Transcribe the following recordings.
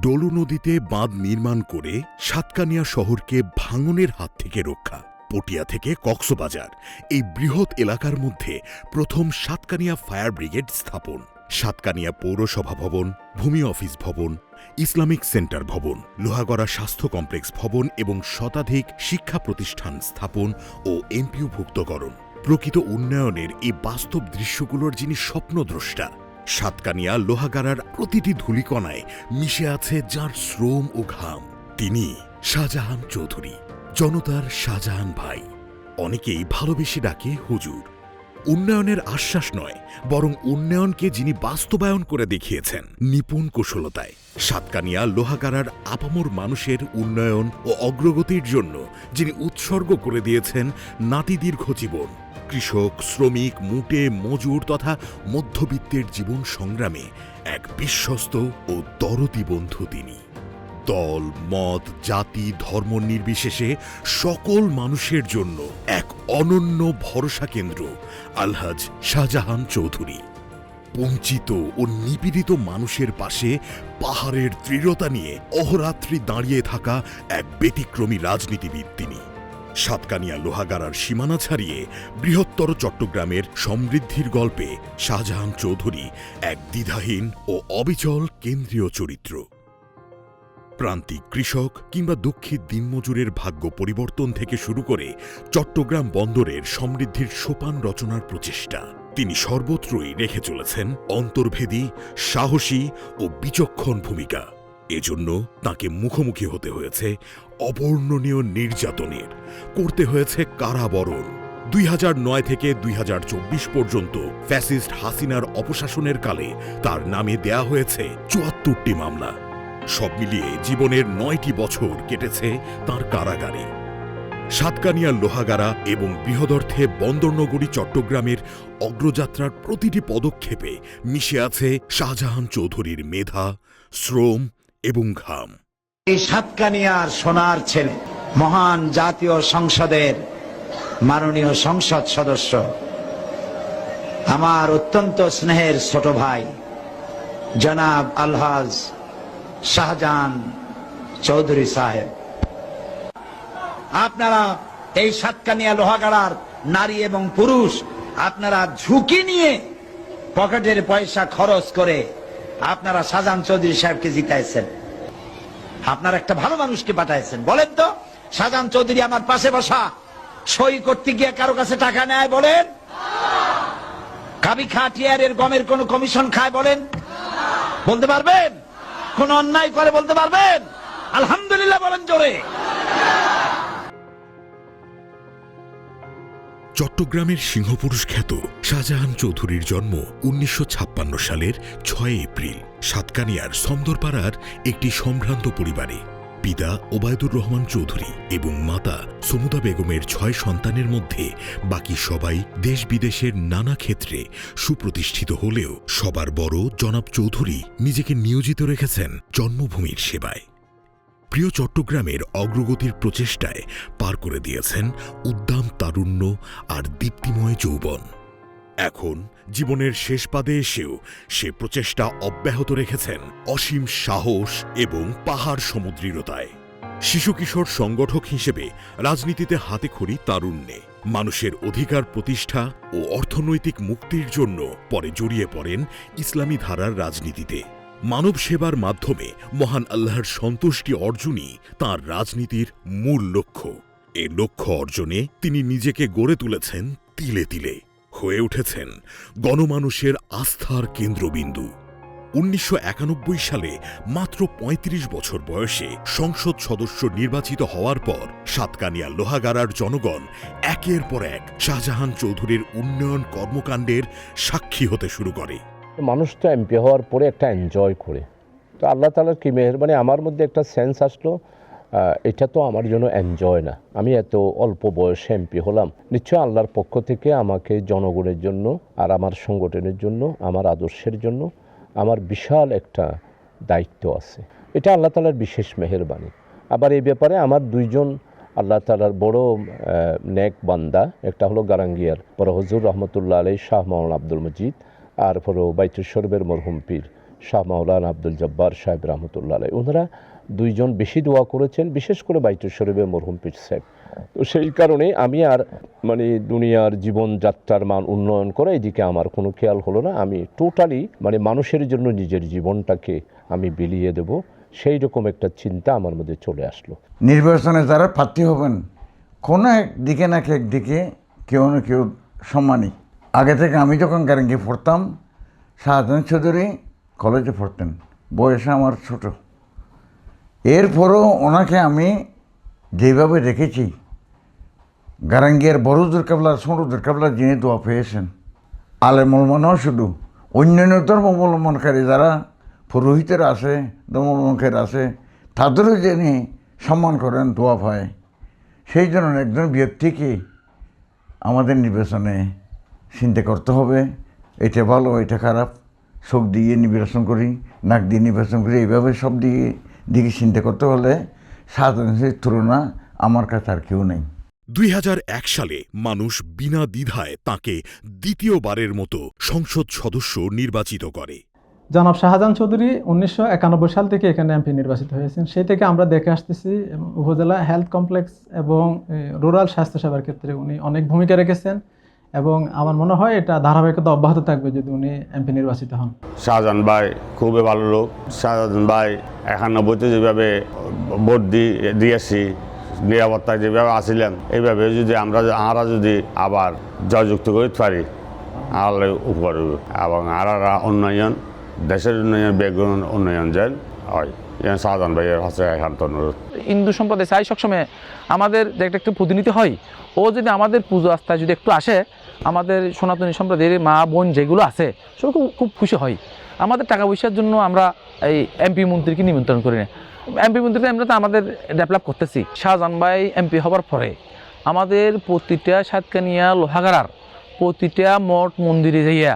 ডলু নদীতে বাঁধ নির্মাণ করে সাতকানিয়া শহরকে ভাঙনের হাত থেকে রক্ষা। পটিয়া থেকে কক্সবাজার, এই বৃহৎ এলাকার মধ্যে প্রথম সাতকানিয়া ফায়ার ব্রিগেড স্থাপন। সাতকানিয়া পৌরসভা ভবন, ভূমি অফিস ভবন, ইসলামিক সেন্টার ভবন, লোহাগড়া স্বাস্থ্য কমপ্লেক্স ভবন এবং শতাধিক শিক্ষা প্রতিষ্ঠান স্থাপন ও এমপিওভুক্তকরণ প্রকৃত উন্নয়নের এই বাস্তব দৃশ্যগুলোর যিনি স্বপ্নদ্রষ্টা সাতকানিয়া লোহাগাড়ার প্রতিটি ধূলিকণায় মিশে আছে যার শ্রম ও ঘাম। তিনি শাহজাহান চৌধুরী, জনতার শাহজাহান ভাই। অনেকেই ভালোবেসে ডাকে হুজুর। উন্নয়নের আশ্বাস নয়, বরং উন্নয়নকে যিনি বাস্তবায়ন করে দেখিয়েছেন নিপুণ কুশলতায়। সাতকানিয়া লোহাগাড়ার আপামর মানুষের উন্নয়ন ও অগ্রগতির জন্য যিনি উৎসর্গ করে দিয়েছেন নাতিদীর্ঘ জীবন। কৃষক, শ্রমিক, মুটে, মজুর তথা মধ্যবিত্তের জীবন সংগ্রামে এক বিশ্বস্ত ও দরদি বন্ধু তিনি। দল, মত, জাতি, ধর্ম নির্বিশেষে সকল মানুষের জন্য এক অনন্য ভরসা কেন্দ্র আলহাজ শাহজাহান চৌধুরী। বঞ্চিত ও নিপীড়িত মানুষের পাশে পাহাড়ের দৃঢ়তা নিয়ে অহরাত্রি দাঁড়িয়ে থাকা এক ব্যতিক্রমী রাজনীতিবিদ তিনি। সাতকানিয়া লোহাগাড়ার সীমানা ছাড়িয়ে বৃহত্তর চট্টগ্রামের সমৃদ্ধির গল্পে শাহজাহান চৌধুরী এক দ্বিধাহীন ও অবিচল কেন্দ্রীয় চরিত্র। প্রান্তিক কৃষক কিংবা দুঃখী দিনমজুরের ভাগ্য পরিবর্তন থেকে শুরু করে চট্টগ্রাম বন্দরের সমৃদ্ধির সোপান রচনার প্রচেষ্টা। তিনি সর্বত্রই রেখে চলেছেন অন্তর্ভেদী, সাহসী ও বিচক্ষণ ভূমিকা। এজন্য তাকে মুখোমুখি হতে হয়েছে অবর্ণনীয় নির্যাতনের। করতে হয়েছে কারাবরণ। দুই নয় থেকে দুই হাজার চব্বিশ পর্যন্ত ফ্যাসিস্ট হাসিনার অপশাসনের কালে তার নামে দেয়া হয়েছে চুয়াত্তরটি মামলা। সব মিলিয়ে জীবনের নয়টি বছর কেটেছে তার কারাগারে। সাতকানিয়া, লোহাগাড়া এবং বৃহদর্থে বন্দরনগরী, চট্টগ্রামের অগ্রযাত্রার প্রতিটি পদক্ষেপে মিশে আছে শাহজাহান চৌধুরীর মেধা, শ্রম এবং ঘাম। এই সাতকানিয়ার সোনার ছেলে, মহান জাতীয় সংসদের মাননীয় সংসদ সদস্য, আমার অত্যন্ত স্নেহের ছোট ভাই, জনাব আলহাজ শাহজাহান চৌধুরী সাহেব। আপনারা এই সাতকানিয়া লোহাগাড়ার নারী এবং পুরুষ, আপনারা ঝুঁকি নিয়ে পকেটের পয়সা খরচ করে আপনারা শাহজাহান চৌধুরী সাহেবকে জিতাইছেন। আপনার একটা ভালো মানুষকে পাঠাইছেন। বলেন তো শাহজাহান চৌধুরী আমার পাশে বসা, সই করতে গিয়ে কারও কাছে টাকা নেয় বলেন? কাবি খাটিয়ারের গমের কোন কমিশন খায় বলেন? বলতে পারবেন? কোন অন্যায় করে বলতে পারবেন? আলহামদুলিল্লাহ বলেন জোরে। চট্টগ্রামের সিংহপুরুষ খ্যাত শাহজাহান চৌধুরীর জন্ম উনিশশো ছাপ্পান্ন সালের ছয় এপ্রিল, সাতকানিয়ার সমদরপাড়ার একটি সম্ভ্রান্ত পরিবারে। পিতা ওবায়দুর রহমান চৌধুরী এবং মাতা সমুদা বেগমের ছয় সন্তানের মধ্যে বাকি সবাই দেশ বিদেশের নানা ক্ষেত্রে সুপ্রতিষ্ঠিত হলেও সবার বড় জনাব চৌধুরী নিজেকে নিয়োজিত রেখেছেন জন্মভূমির সেবায়। প্রিয় চট্টগ্রামের অগ্রগতির প্রচেষ্টায় পার করে দিয়েছেন উদ্দাম তারুণ্য আর দীপ্তিময় যৌবন। এখন জীবনের শেষ পাদে এসেও সে প্রচেষ্টা অব্যাহত রেখেছেন অসীম সাহস এবং পাহাড় সমুদ্রীরতায় শিশু কিশোর সংগঠক হিসেবে রাজনীতিতে হাতে খড়ি তারুণ্যে। মানুষের অধিকার প্রতিষ্ঠা ও অর্থনৈতিক মুক্তির জন্য পরে জড়িয়ে পড়েন ইসলামী ধারার রাজনীতিতে। মানব সেবার মাধ্যমে মহান আল্লাহর সন্তুষ্টি অর্জনই তাঁর রাজনীতির মূল লক্ষ্য। এ লক্ষ্য অর্জনে তিনি নিজেকে গড়ে তুলেছেন তিলে তিলে। হয়ে উঠেছেন গণমানুষের আস্থার কেন্দ্রবিন্দু। উনিশশো একানব্বই সালে মাত্র ৩৫ বছর বয়সে সংসদ সদস্য নির্বাচিত হওয়ার পর সাতকানিয়া লোহাগাড়ার জনগণ একের পর এক শাহজাহান চৌধুরীর উন্নয়ন কর্মকাণ্ডের সাক্ষী হতে শুরু করে। মানুষ তো এমপি হওয়ার পরে একটা এনজয় করে। তো আল্লাহ তালার কি মেহরবানি? আমার মধ্যে একটা সেন্স আসলো এটা তো আমার জন্য এনজয় না। আমি এত অল্প বয়সে এমপি হলাম। নিশ্চয় আল্লাহর পক্ষ থেকে আমাকে জনগণের জন্য আর আমার সংগঠনের জন্য, আমার আদর্শের জন্য আমার বিশাল একটা দায়িত্ব আছে। এটা আল্লাহ তালার বিশেষ মেহরবানি। আবার এই ব্যাপারে আমার দুইজন আল্লাহ তালার বড় নেক বান্দা, একটা হলো গারাঙ্গিয়ার পর হজুর রহমতুল্লাহ আলাই শাহ মাওলানা আব্দুল মজিদ। আর পর বাইতুল শরবের মরহুম পীর শাহ মাওলানা আব্দুল জব্বার সাহেব রহমতুল্লাহ আলাই ওনারা দুইজন বেশি দোয়া করেছেন, বিশেষ করে বাইতুল শরীফে মরহুম পীর সাহেব। তো সেই কারণে আমি আর মানে দুনিয়ার জীবনযাত্রার মান উন্নয়ন করে এদিকে আমার কোনো খেয়াল হলো না। আমি টোটালি মানে মানুষের জন্য নিজের জীবনটাকে আমি বিলিয়ে দেব। সেই রকম একটা চিন্তা আমার মধ্যে চলে আসলো। নির্বাচনে যারা প্রার্থী হবেন, কোনো একদিকে নাকি একদিকে কেউ না কেউ সম্মানী আগে থেকে আমি যখন গ্যারেঙ্গি পড়তাম শাহজাহান চৌধুরী কলেজে পড়তেন। বয়সে আমার ছোট। এরপরও ওনাকে আমি যেভাবে দেখেছি গারাঙ্গিয়ার বড়দের কাবলা ছোটদের কাবলা যিনি দোয়া পেয়েছেন আলেমলমানও শুধু, অন্যান্য ধর্ম ধর্মাবলম্বনকারী যারা পুরোহিতের আছে ধর্মাবলম্বনকারী আছে, তাদেরও যিনি সম্মান করেন, দোয়া পায়, সেই জন্য একজন ব্যক্তিকে আমাদের নির্বাচনে চিন্তা করতে হবে এটা ভালো এটা খারাপ চোখ দিয়ে নির্বাচন করি নাক দিয়ে নির্বাচন করি এইভাবে সব দিকে দিকে চিন্তা করতে হলে সাধারণ তুলনা আমার কাছে আর কেউ নেই। দুই হাজার এক সালে মানুষ বিনা দ্বিধায় তাকে দ্বিতীয়বারের মতো সংসদ সদস্য নির্বাচিত করে। জনাব শাহজাহান চৌধুরী উনিশশো একানব্বই সাল থেকে এখানে এমপি নির্বাচিত হয়েছেন। সেই থেকে আমরা দেখে আসতেছি উপজেলা হেলথ কমপ্লেক্স এবং রুরাল স্বাস্থ্যসেবার ক্ষেত্রে উনি অনেক ভূমিকা রেখেছেন। এবং আমার মনে হয় এটা ধারাবাহিকতা অব্যাহত থাকবে যদি উনি এমপি নির্বাচিত হন। শাহজাহান ভাই খুবই ভালো লোক। শাহজাহান ভাই একানব্বইতে যেভাবে ভোট দিয়েছি, নিরাপত্তায় যেভাবে আসিলেন এইভাবে যদি আমরা আমরা যদি আবার জয়যুক্ত করতে পারি, আল্লাহ উপকার এবং আরারা উন্নয়ন, দেশের উন্নয়ন, বেগুন উন্নয়ন যেন হয়। শাহজাহান ভাইয়ের কাছে একান্ত অনুরোধ হিন্দু সম্প্রদায় চাই সবসময় আমাদের যে একটা প্রতিনিধি হয়, ও যদি আমাদের পুজো আস্থায় যদি একটু আসে, আমাদের সনাতনী সম্প্রদায়ের মা, বোন যেগুলো আছে সব খুব খুব খুশি হয়। আমাদের টাকা পয়সার জন্য আমরা এই এমপি মন্ত্রীকে নিমন্ত্রণ করি না। এমপি মন্ত্রীকে আমরা তো আমাদের ডেভেলপ করতেছি। শাহজাহান ভাই এমপি হবার পরে আমাদের প্রতিটা সাতকানিয়া লোহাগাড়ার, প্রতিটা মঠ মন্দিরে যাইয়া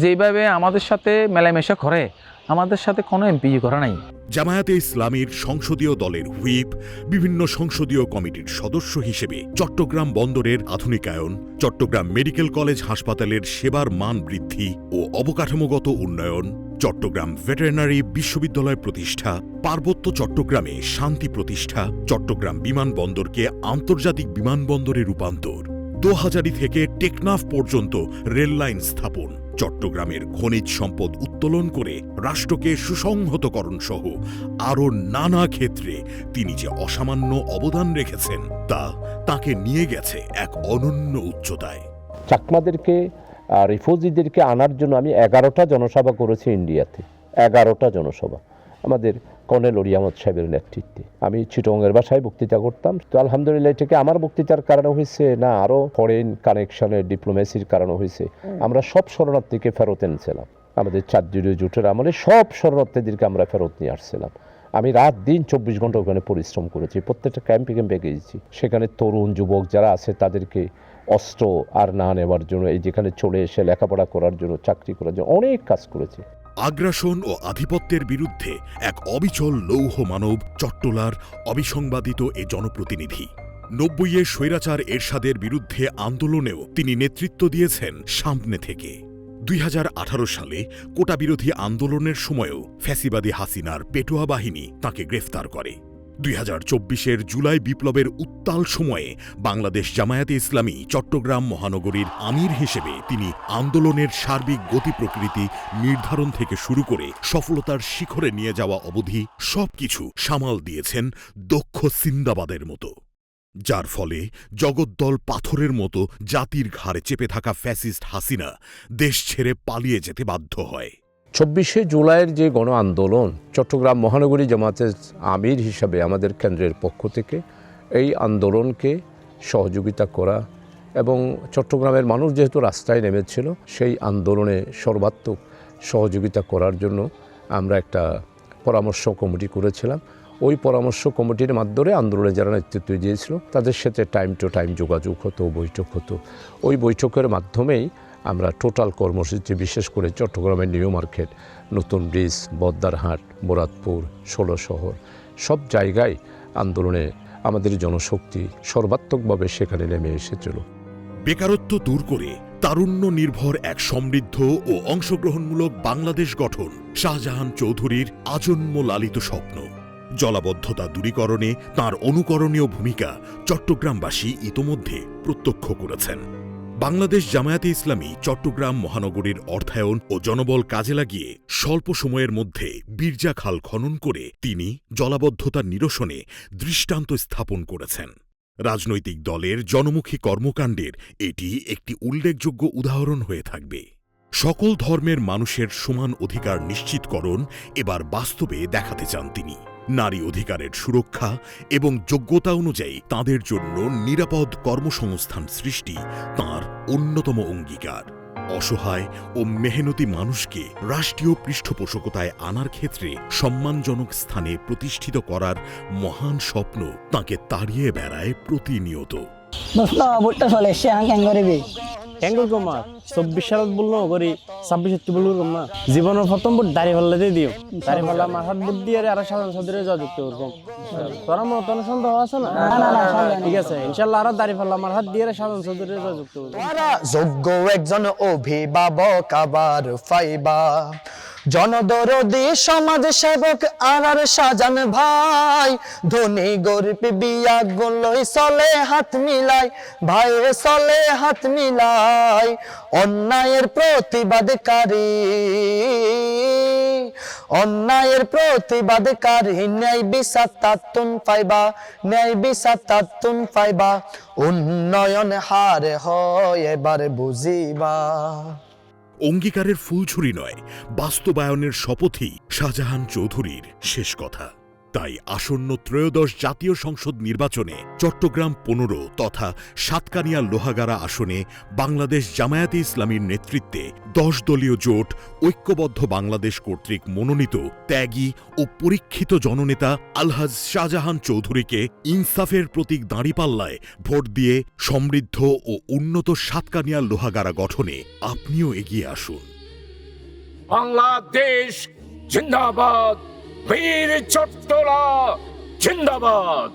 যেভাবে আমাদের সাথে মেলামেশা করে আমাদের সাথে কোনো এমপি করা নাই। জামায়াতে ইসলামীর সংসদীয় দলের হুইপ, বিভিন্ন সংসদীয় কমিটির সদস্য হিসেবে চট্টগ্রাম বন্দরের আধুনিকায়ন, চট্টগ্রাম মেডিকেল কলেজ হাসপাতালের সেবার মান বৃদ্ধি ও অবকাঠামোগত উন্নয়ন, চট্টগ্রাম ভেটেরিনারি বিশ্ববিদ্যালয় প্রতিষ্ঠা, পার্বত্য চট্টগ্রামে শান্তি প্রতিষ্ঠা, চট্টগ্রাম বিমানবন্দরকে আন্তর্জাতিক বিমানবন্দরে রূপান্তর। দোহাজারি থেকে টেকনাফ পর্যন্ত রেললাইন স্থাপন। চট্টগ্রামের খনিজ সম্পদ উত্তোলন করে রাষ্ট্রকে সুসংহতকরণ সহ আরও নানা ক্ষেত্রে তিনি যে অসামান্য অবদান রেখেছেন, তা তাকে নিয়ে গেছে এক অনন্য উচ্চতায়। চাকমাদেরকে রিফিউজিদেরকে আনার জন্য আমি এগারোটা জনসভা করেছি ইন্ডিয়াতে। এগারোটা জনসভা। আমাদের কর্নেল ওরিয়ামত সাহেবের নেতৃত্বে। আমি চিটংয়ের বাসায় বক্তৃতা করতাম। তো আলহামদুলিল্লাহ এটাকে আমার বক্তৃতার কারণে হয়েছে না আরও ফরেন কানেকশনের ডিপ্লোমেসির কারণে হয়েছে। আমরা সব শরণার্থীকে ফেরত এনেছিলাম। আমাদের চার জুড়ে জোটের আমলে সব শরণার্থীদেরকে আমরা ফেরত নিয়ে আসছিলাম। আমি রাত দিন চব্বিশ ঘণ্টা ওখানে পরিশ্রম করেছি। প্রত্যেকটা ক্যাম্পে ক্যাম্পে গিয়েছি। সেখানে তরুণ যুবক যারা আছে তাদেরকে অস্ত্র আর না নেওয়ার জন্য এই যেখানে চলে এসে লেখাপড়া করার জন্য চাকরি করার জন্য অনেক কাজ করেছে। আগ্রাসন ও আধিপত্যের বিরুদ্ধে এক অবিচল লৌহ মানব চট্টলার অবিসংবাদিত এ জনপ্রতিনিধি। নব্বইয়ে স্বৈরাচার এরশাদের বিরুদ্ধে আন্দোলনেও তিনি নেতৃত্ব দিয়েছেন সামনে থেকে। দুই হাজার আঠারো সালে কোটা বিরোধী আন্দোলনের সময়ও ফ্যাসিবাদী হাসিনার পেটুয়া বাহিনী তাকে গ্রেফতার করে। দুই হাজার চব্বিশের জুলাই বিপ্লবের উত্তাল সময়ে বাংলাদেশ জামায়াতে ইসলামী চট্টগ্রাম মহানগরীর আমির হিসেবে তিনি আন্দোলনের সার্বিক গতি প্রকৃতি নির্ধারণ থেকে শুরু করে সফলতার শিখরে নিয়ে যাওয়া অবধি সবকিছু সামাল দিয়েছেন দক্ষ সিন্দাবাদের মতো। যার ফলে জগদ্দল পাথরের মতো জাতির ঘাড়ে চেপে থাকা ফ্যাসিস্ট হাসিনা দেশ ছেড়ে পালিয়ে যেতে বাধ্য হয়। চব্বিশে জুলাইয়ের যে গণ আন্দোলন, চট্টগ্রাম মহানগরী জামাতের আমির হিসাবে আমাদের কেন্দ্রের পক্ষ থেকে এই আন্দোলনকে সহযোগিতা করা এবং চট্টগ্রামের মানুষ যেহেতু রাস্তায় নেমেছিল, সেই আন্দোলনে সর্বাত্মক সহযোগিতা করার জন্য আমরা একটা পরামর্শ কমিটি করেছিলাম। ওই পরামর্শ কমিটির মাধ্যমে আন্দোলনে যারা নেতৃত্ব দিয়েছিল, তাদের সাথে টাইম টু টাইম যোগাযোগ হতো, বৈঠক হতো। ওই বৈঠকের মাধ্যমেই আমরা টোটাল কর্মসূচি, বিশেষ করে চট্টগ্রামের নিউ মার্কেট, নতুন ব্রিজ বদ্দারহাট মোরাদপুর ষোলো শহর, সব জায়গায় আন্দোলনে আমাদের জনশক্তি সর্বাত্মকভাবে সেখানে নেমে এসেছিল। বেকারত্ব দূর করে তারুণ্য নির্ভর এক সমৃদ্ধ ও অংশগ্রহণমূলক বাংলাদেশ গঠন শাহজাহান চৌধুরীর আজন্ম লালিত স্বপ্ন। জলাবদ্ধতা দূরীকরণে তার অনুকরণীয় ভূমিকা চট্টগ্রামবাসী ইতোমধ্যে প্রত্যক্ষ করেছেন। বাংলাদেশ জামায়াতে ইসলামী চট্টগ্রাম মহানগরীর অর্থায়ন ও জনবল কাজে লাগিয়ে স্বল্প সময়ের মধ্যে বীরজা খাল খনন করে তিনি জলাবদ্ধতা নিরসনে দৃষ্টান্ত স্থাপন করেছেন। রাজনৈতিক দলের জনমুখী কর্মকাণ্ডের এটি একটি উল্লেখযোগ্য উদাহরণ হয়ে থাকবে। সকল ধর্মের মানুষের সমান অধিকার নিশ্চিতকরণ এবার বাস্তবে দেখাতে চান তিনি। নারী অধিকারের সুরক্ষা এবং যোগ্যতা অনুযায়ী তাদের জন্য নিরাপদ কর্মসংস্থান সৃষ্টি তার অন্যতম অঙ্গীকার। অসহায় ও মেহনতি মানুষকে রাষ্ট্রীয় পৃষ্ঠপোষকতায় আনার ক্ষেত্রে সম্মানজনক স্থানে প্রতিষ্ঠিত করার মহান স্বপ্ন তাকে তাড়িয়ে বেড়ায় প্রতিনিয়ত। কেঙ্গুর কমা চব্বিশ সালত বলল করি ছাব্বিশ বলল কমা জীবনের প্রথম বুট দাড়ি দিয়ে দিও। দাড়ি ফাল্লা মাথার বুট দিয়ে আর সাধারণ সাধারণ যা যুক্ত করব। তোরা মনে কোনো সন্দেহ আছে না। ঠিক আছে ইনশাল্লাহ আরও দাড়ি ফাল্লা আমার হাত দিয়ে সাধারণ সাধারণ যা যুক্ত করব। যোগ্য একজন অভিভাবক আবার ফাইবা। জনদরদি সমাজ সেবক আর সাজান ভাই। ধনী গরিব বিয়া গুলোই চলে হাত মিলাই ভাই চলে হাত মিলাই, অন্যায়ের প্রতিবাদকারী। অন্যায়ের প্রতিবাদকারী, ন্যায় বিচার তাত্তুন পাইবা, ন্যায় বিচার তাত্তুন পাইবা। উন্নয়ন হারে হয় এবার বুঝিবা। অঙ্গীকারের ফুলছুরি নয় বাস্তবায়নের শপথই শাহজাহান চৌধুরীর শেষ কথা। তাই আসন্ন ত্রয়োদশ জাতীয় সংসদ নির্বাচনে চট্টগ্রাম পনেরো তথা সাতকানিয়া লোহাগাড়া আসনে বাংলাদেশ জামায়াতে ইসলামীর নেতৃত্বে দশ দলীয় জোট ঐক্যবদ্ধ বাংলাদেশ কর্তৃক মনোনীত ত্যাগী ও পরীক্ষিত জননেতা আলহাজ শাহজাহান চৌধুরীকে ইনসাফের প্রতীক দাঁড়িপাল্লায় ভোট দিয়ে সমৃদ্ধ ও উন্নত সাতকানিয়া লোহাগাড়া গঠনে আপনিও এগিয়ে আসুন। বাংলাদেশ জিন্দাবাদ। বীর চট্টলা জিন্দাবাদ।